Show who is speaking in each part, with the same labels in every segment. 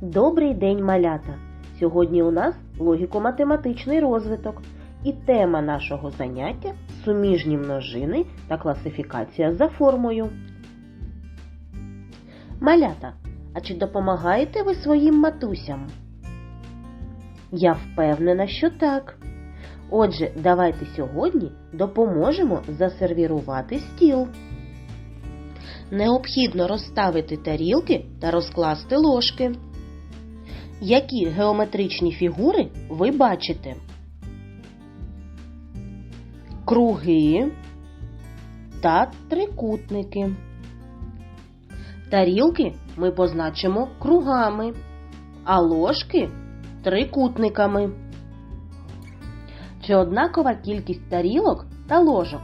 Speaker 1: Добрий день, малята! Сьогодні у нас логіко-математичний розвиток і тема нашого заняття суміжні множини та класифікація за формою. Малята, а чи допомагаєте ви своїм матусям? Я впевнена, що так. Отже, давайте сьогодні допоможемо засервірувати стіл. Необхідно розставити тарілки та розкласти ложки. Які геометричні фігури ви бачите? Круги та трикутники. Тарілки ми позначимо кругами, а ложки трикутниками. Чи однакова кількість тарілок та ложок?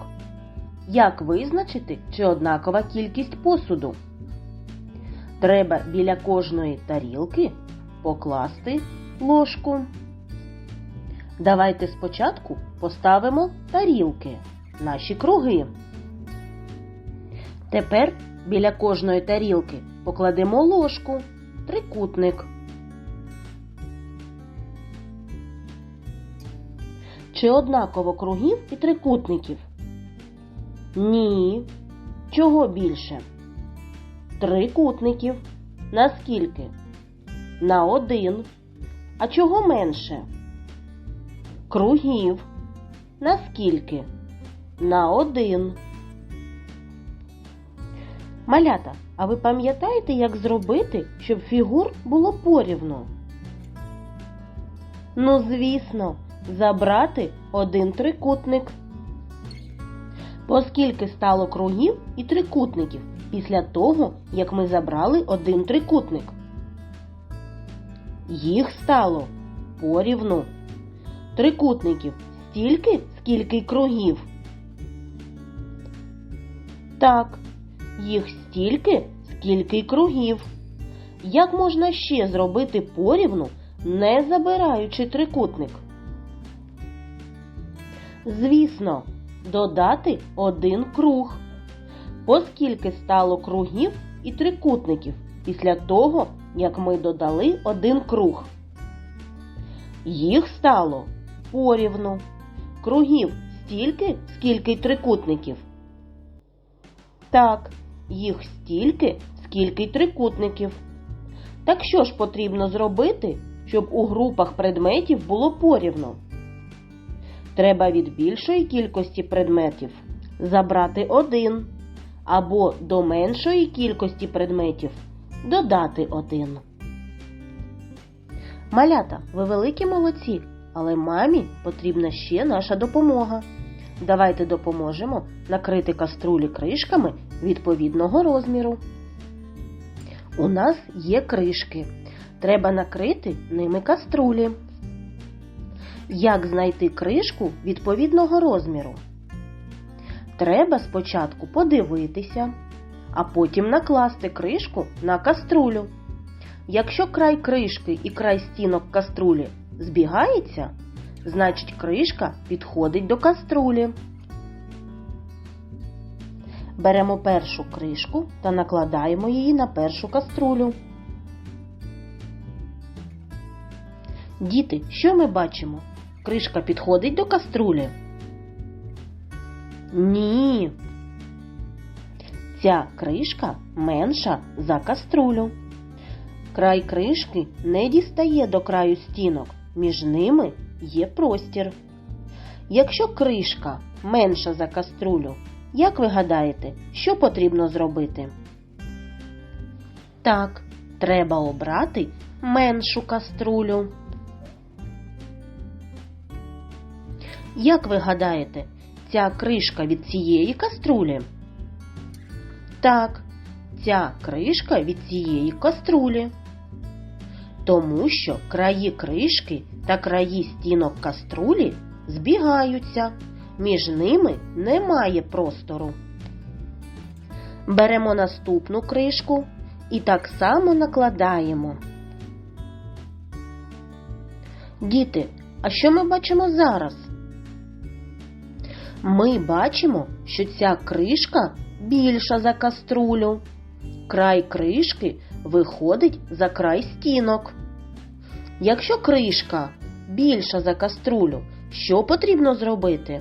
Speaker 1: Як визначити, чи однакова кількість посуду? Треба біля кожної тарілки покласти ложку. Давайте спочатку поставимо тарілки, наші круги. Тепер біля кожної тарілки покладемо ложку, трикутник. Чи однаково кругів і трикутників? Ні. Чого більше? Трикутників. Наскільки? На один. А чого менше? Кругів. Наскільки? На один. Малята, а ви пам'ятаєте, як зробити, щоб фігур було порівну? Ну, звісно, забрати один трикутник. Поскільки стало кругів і трикутників після того, як ми забрали один трикутник? Їх стало порівну. Трикутників стільки, скільки кругів. Так, їх стільки, скільки кругів. Як можна ще зробити порівну, не забираючи трикутник? Звісно, додати один круг. Оскільки стало кругів і трикутників після того, як ми додали один круг. Їх стало порівну. Кругів стільки, скільки й трикутників. Так, їх стільки, скільки й трикутників. Так що ж потрібно зробити, щоб у групах предметів було порівну? Треба від більшої кількості предметів забрати один, або до меншої кількості предметів додати один. Малята, ви великі молодці, але мамі потрібна ще наша допомога. Давайте допоможемо накрити каструлі кришками відповідного розміру. У нас є кришки. Треба накрити ними каструлі. Як знайти кришку відповідного розміру? Треба спочатку подивитися, а потім накласти кришку на каструлю. Якщо край кришки і край стінок каструлі збігається, значить кришка підходить до каструлі. Беремо першу кришку та накладаємо її на першу каструлю. Діти, що ми бачимо? Кришка підходить до каструлі? Ні. Ця кришка менша за каструлю. Край кришки не дістає до краю стінок, між ними є простір. Якщо кришка менша за каструлю, як ви гадаєте, що потрібно зробити? Так, треба обрати меншу каструлю. Як ви гадаєте, ця кришка від цієї каструлі? Так, ця кришка від цієї каструлі. Тому що краї кришки та краї стінок каструлі збігаються, між ними немає простору. Беремо наступну кришку і так само накладаємо. Діти, а що ми бачимо зараз? Ми бачимо, що ця кришка більша за каструлю. край кришки виходить за край стінок. Якщо кришка більша за каструлю, що потрібно зробити?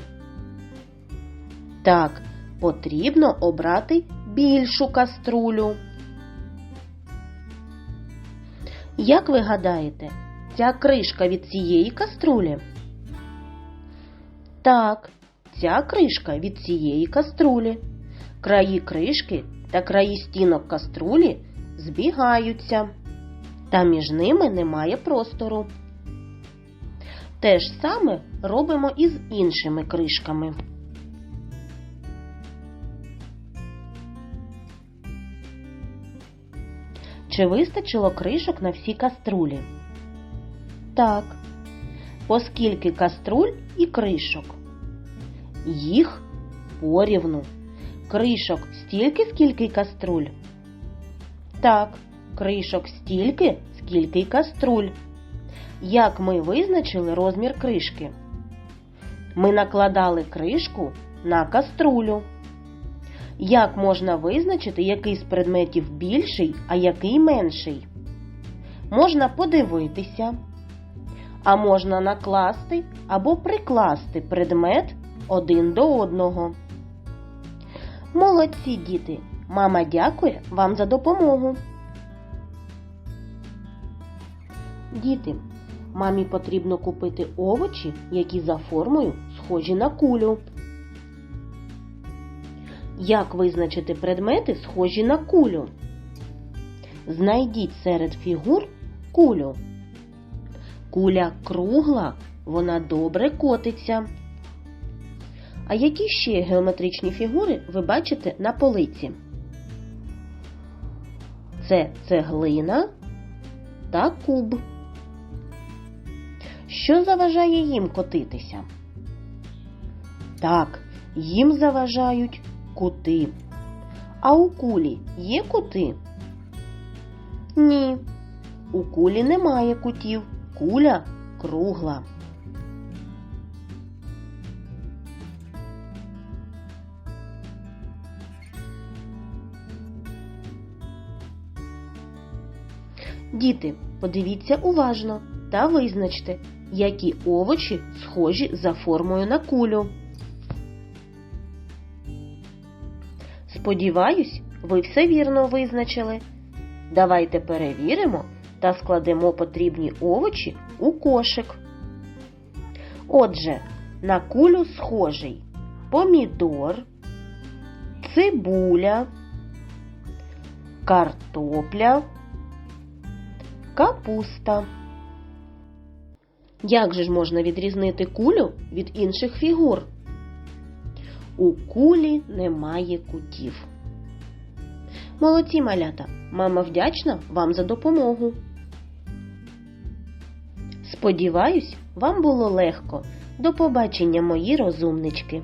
Speaker 1: Так, потрібно обрати більшу каструлю. Як ви гадаєте, ця кришка від цієї каструлі? Так, ця кришка від цієї каструлі. Краї кришки та краї стінок каструлі збігаються, та між ними немає простору. Те ж саме робимо і з іншими кришками. Чи вистачило кришок на всі каструлі? Так. Оскільки каструль і кришок? Їх порівну. Кришок стільки, скільки каструль? Так, кришок стільки, скільки й каструль. Як ми визначили розмір кришки? Ми накладали кришку на каструлю. Як можна визначити, який з предметів більший, а який менший? Можна подивитися, а можна накласти або прикласти предмет один до одного. Молодці діти! Мама дякує вам за допомогу. Діти, мамі потрібно купити овочі, які за формою схожі на кулю. Як визначити предмети, схожі на кулю? Знайдіть серед фігур кулю. Куля кругла, вона добре котиться. А які ще геометричні фігури ви бачите на полиці? Це цеглина та куб. Що заважає їм котитися? Так, їм заважають кути. А у кулі є кути? Ні. У кулі немає кутів. Куля кругла. Діти, подивіться уважно та визначте, які овочі схожі за формою на кулю. Сподіваюсь, ви все вірно визначили. Давайте перевіримо та складемо потрібні овочі у кошик. Отже, на кулю схожий помідор, цибуля, картопля, капуста. Як же ж можна відрізнити кулю від інших фігур? У кулі немає кутів. Молодці малята, мама вдячна вам за допомогу. Сподіваюсь, вам було легко. До побачення, мої розумнички!